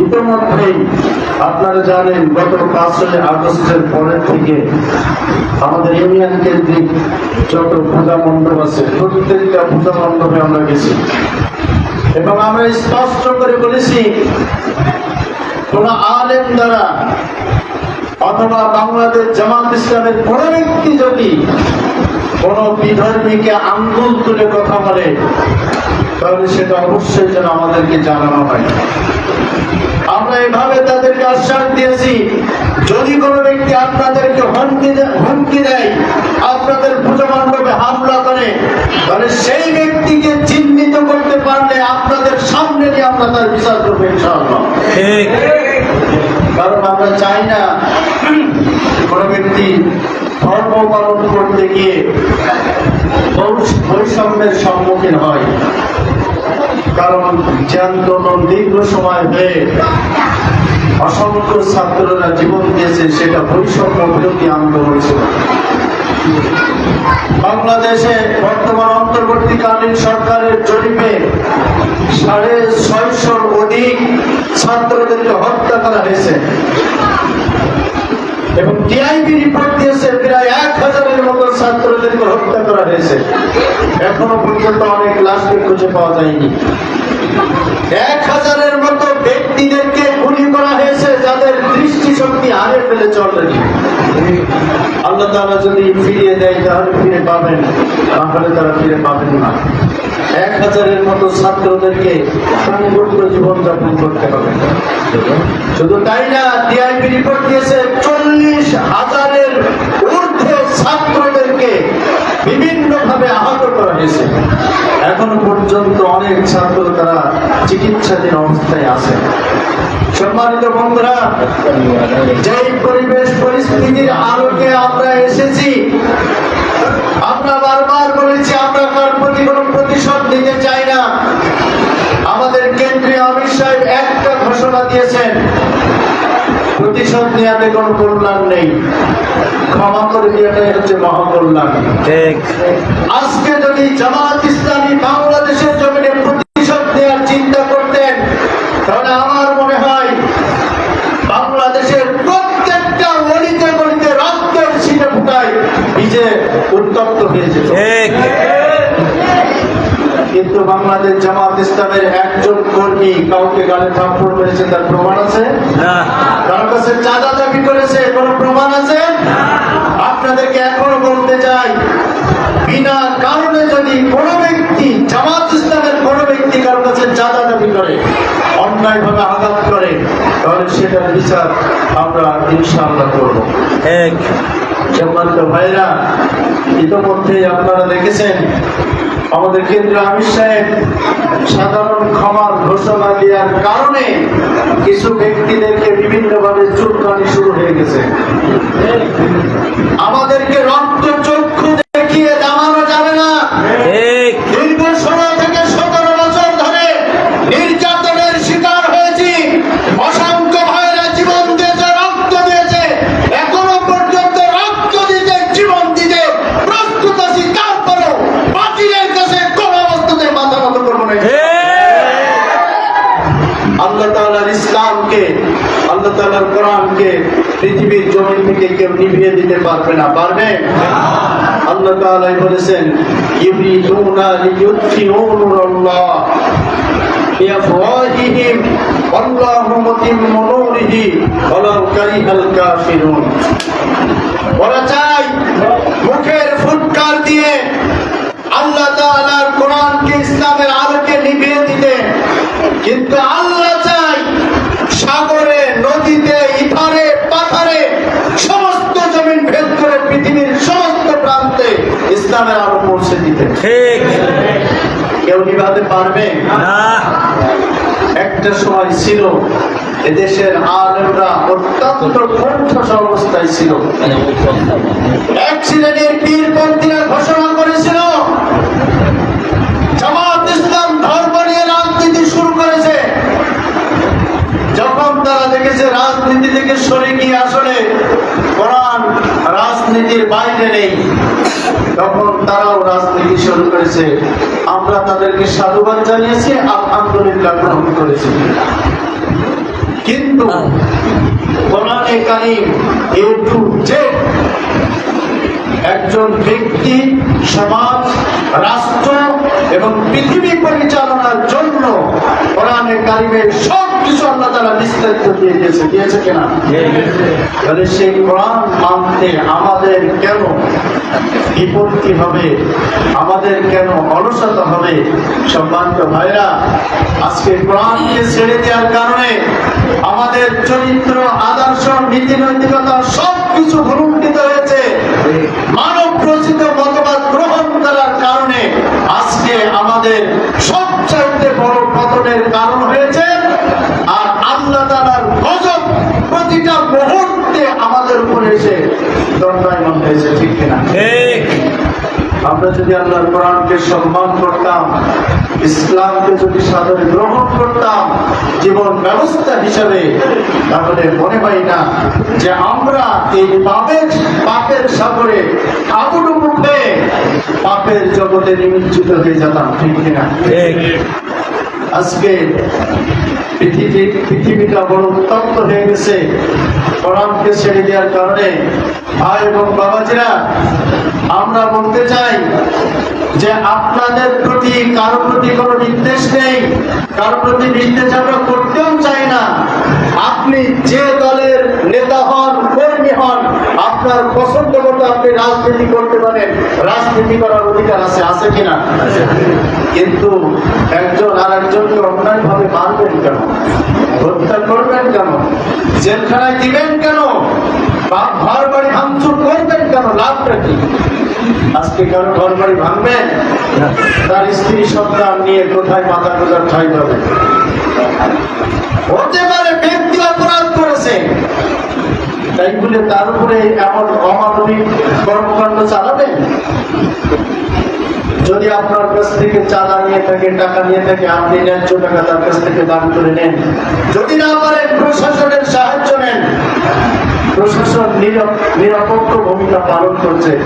ইতিমধ্যেই আপনারা জানেন, গত পাঁচই আগস্টের পরের থেকে আমাদের ইউনিয়ন কেন্দ্রিক যত পূজা মণ্ডপ আছে, প্রত্যেকটা পূজা মণ্ডপে আমরা গেছি। এবং আমরা স্পষ্ট করে বলেছি, কোন আলেম দ্বারা অথবা বাংলাদেশ জামাত ইসলামের কোন ব্যক্তি যদি কোন বিধর্মীকে আঙ্গুল তুলে কথা বলে তাহলে সেটা অবশ্যই যেন আমাদেরকে জানানো হয়। আমরা এভাবে তাদেরকে আশ্বাস দিয়েছি যদি কোনো ব্যক্তি আপনাদেরকে হুমকি হুমকি দেয় আপনাদের পুজো মণ্ডপে হামলা করে তাহলে সেই ব্যক্তিকে চিহ্নিত করতে পারলে আপনাদের সামনে নিয়ে আমরা তার বিচার করব ইনশাআল্লাহ। কারণ আমরা চাই না কোনো ব্যক্তি ধর্ম পালন করতে গিয়ে বৈষ- বৈষম্যের সম্মুখীন হয়। কারণ আন্দোলন দীর্ঘ সময় হয়ে অসংখ্য ছাত্ররা জীবন দিয়েছে, সেটা বৈষম্য বিরোধী আন্দোলন ছিল। বাংলাদেশে বর্তমান অন্তর্বর্তীকালীন সরকারের জরিপে সাড়ে ছয়শোর অধিক ছাত্রদেরকে হত্যা করা হয়েছে। এবং টিআইবি রিপোর্ট দিয়েছে, প্রায় এক হাজারের মতো ছাত্রদেরকে হত্যা করা হয়েছে। এখনও পর্যন্ত অনেক লাশকে খুঁজে পাওয়া যায়নি। এক হাজারের মতো ব্যক্তিদেরকে গুলি করা হয়েছে, যাদের দৃষ্টিশক্তি হারে ফেলে চলরেনি আল্লাহ তারা যদি ফিরিয়ে দেয়, তাহলে ফিরে পাবেন। তাহলে তারা ফিরে পাবেন না। এক হাজারের মতো ছাত্রদেরকে সংগঠিত জীবনযাপন করতে হবে। শুধু তাই না ডিআইপি রিপোর্ট দিয়েছে, চল্লিশ হাজারের ঊর্ধ্বে ছাত্রদেরকে বিভিন্ন ভাবে আহত করা হয়েছে। এখনও পর্যন্ত অনেক ছাত্র তারা চিকিৎসাধীন অবস্থায় আছে। সম্মানিত বন্ধুরা যেই পরিবেশ পরিস্থিতির আলোকে আমরা এসেছি আমরা বারবার বলেছি আমরা কার প্রতি কোনো প্রতিশোধ নিতে চাই না। আমাদের কেন্দ্রীয় অমিত সাহেব একটা ঘোষণা দিয়েছেন প্রতিশোধ নেওয়াতে কোনো কল্যাণ নেই। ক্ষমা করে দেওয়াটাই হচ্ছে মহাকল্যাণ। ঠিক। আজকে যদি জামাত ইসলামী বাংলাদেশের জমিনে প্রতিশোধ নেওয়ার চিন্তা করতেন তাহলে আমার মনে হয় বাংলাদেশের প্রত্যেকটা অলিতে গলিতে রক্তের ছিটে ফুটায় ভিজে উত্তপ্ত হয়েছে কিন্তু বাংলাদেশ জামাত ইসলামের একজন কর্মী কাউকে গালে থাপ্পড় মেরেছে তার প্রমাণ আছে? না। কারও কাছে চাঁদা দাবি করেছে কোন প্রমাণ আছে? আপনাদেরকে এখনও বলতে চাই বিনা কারণে যদি কোন ব্যক্তি জামাত ইসলামের কোন ব্যক্তি কারও কাছে চাঁদা দাবি করে অন্যায় ভাবে আঘাত করে তাহলে সেটার বিচার আমরা ইনশাআল্লাহ করব। এক। সম্মানিত ভাইরা ইতোমধ্যে আপনারা দেখেছেন আমাদের কেন্দ্রীয় আমির সাহেব সাধারণ ক্ষমার ঘোষণা দেওয়ার কারণে কিছু ব্যক্তিদেরকে বিভিন্নভাবে চুলকানি শুরু হয়ে গেছে। আমাদেরকে রক্ত চক্ষু দেখিয়ে দামানো যাবে না ঠিক দীর্ঘ সময় থেকে সতেরো বছর ধরে নির্যাতনের শিকার হয়েছি অসংখ্য ভাইরা জীবন দিয়েছে রক্ত দিয়েছে এখনও পর্যন্ত রক্ত দিতে জীবন দিতে প্রস্তুত আছি তারপরও বাতিলের কাছে কোন অবস্থাতে মাথা মতো করব না ঠিক আল্লাহ তাআলার ইসলামকে আল্লাহ তাআলার কোরআনকে পৃথিবীর জমিন থেকে কেউ নিভিয়ে দিতে পারবে না, পারবে? আল্লাহ তাআলা বলেছেন, ইউরিদুনা চাই মুখের ফুৎকার দিয়ে আল্লাহ কোরআনকে ইসলামের আলোকে নিভিয়ে দিতে। কিন্তু আল্লাহ চাই সাগরে নদীতে ইথারে পাথারে সমস্ত জমিন ভেদ করে পৃথিবীর সমস্ত প্রান্তে ইসলামের আলো পৌঁছে দিতে ঠিক কেউ নিভাতে পারবে? না। একটা সময় ছিল এদেশের আলেমরা অত্যন্ত কণ্ঠস অবস্থায় ছিল। এক শ্রেণির পীরপন্থীরা ঘোষণা করেছিল জামাত ইসলাম ধর্ম নিয়ে রাজনীতি শুরু করেছে। যখন তারা দেখেছে রাজনীতি থেকে সরে গিয়ে আসলে কোরআন রাজনীতির বাইরে নেই। তখন তারাও রাজনীতি শুরু করেছে। আমরা তাদেরকে সাধুবাদ জানিয়েছি আর আলহামদুলিল্লাহ গ্রহণ করেছি। কিন্তু একজন ব্যক্তি সমাজ, রাষ্ট্র এবং পৃথিবী পরিচালনার জন্য কোরআনে কারিমের সব কিছু আল্লাহ তারা বিস্তারিত দিয়ে দিয়েছে। দিয়েছে কিনা? তাহলে সেই কোরআন মানতে আমাদের কেন বিপত্তি হবে? আমাদের কেন অলসতা হবে? সম্মানিত ভাইরা আজকে কোরআনকে ছেড়ে দেওয়ার কারণে আমাদের চরিত্র, আদর্শ, নীতি নৈতিকতা সব কিছু ভুলুণ্ঠিত হয়েছে। মানব রচিত মতবাদ গ্রহণ করার কারণে আজকে আমাদের সবচাইতে বড় পতনের কারণ হয়েছে, আর আল্লাহ তালার গজব প্রতিটা মুহূর্তে আমাদের উপরে এসে দণ্ডায়মান হয়েছে, ঠিক কিনা? আমরা যদি আল্লাহর কোরআনকে সম্মান করতাম, ইসলামকে যদি সাদরে গ্রহণ করতাম, জীবন ব্যবস্থা হিসাবে, তাহলে মনে হয় না যে আমরা এই পাপের পাপের সাগরে, আগুন মুখে পাপের জগতে নিমজ্জিত হয়ে যেতাম, ঠিক কিনা? আজকে পৃথিবী, পৃথিবীটা বড় উত্তপ্ত হয়ে গেছে। কোরআনকে ছেড়ে দেওয়ার কারণে ভাই এবং বাবাজিরা, আমরা বলতে চাই যে আপনাদের প্রতি কারও প্রতি কোনো নির্দেশ নেই, কারও প্রতি নির্দেশ আমরা করতেও চাই না। আপনি যে দলের নেতা হন, কর্মী হন, আপনার পছন্দ আপনি রাজনীতি করতে পারেন রাজনীতি করার অধিকার আছে আছে কিনা? কিন্তু একজন আর একজনকে অন্যায় ভাবে মারবেন কেন? হত্যা করবেন কেন? জেলখানায় দিবেন কেন? বা ঘর বাড়ি ভাঙচুর করবেন কেন? লাভটা কি? আজকে কারও ঘর বাড়ি ভাঙবেন তার স্ত্রী সন্তান নিয়ে কোথায় মাথা গোজার ঠাই পাবে? হতে পারে ব্যক্তি অপরাধ করেছে তাই বলে তার উপরে এমন অমানবিক কর্মকাণ্ড চালাবেন? যদি আপনার কাছ থেকে চাঁদা নিয়ে থাকে, টাকা নিয়ে থাকে, আপনি ন্যায্য টাকা তার কাছ থেকে দান করে নেন। যদি না পারেন, প্রশাসনের সাহায্য নেন। প্রশাসন নির- নিরপেক্ষ ভূমিকা পালন করছে।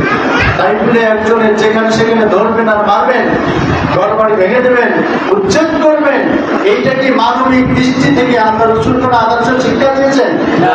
তাই বলে একজনের যেখানে সেখানে ধরবেন আর মারবেন। ঘর বাড়ি ভেঙে দেবেন, উচ্ছেদ করবেন, এইটা কি মানবিক দৃষ্টি থেকে আপনার রসুল কোন আদর্শ শিক্ষা দিয়েছেন? না।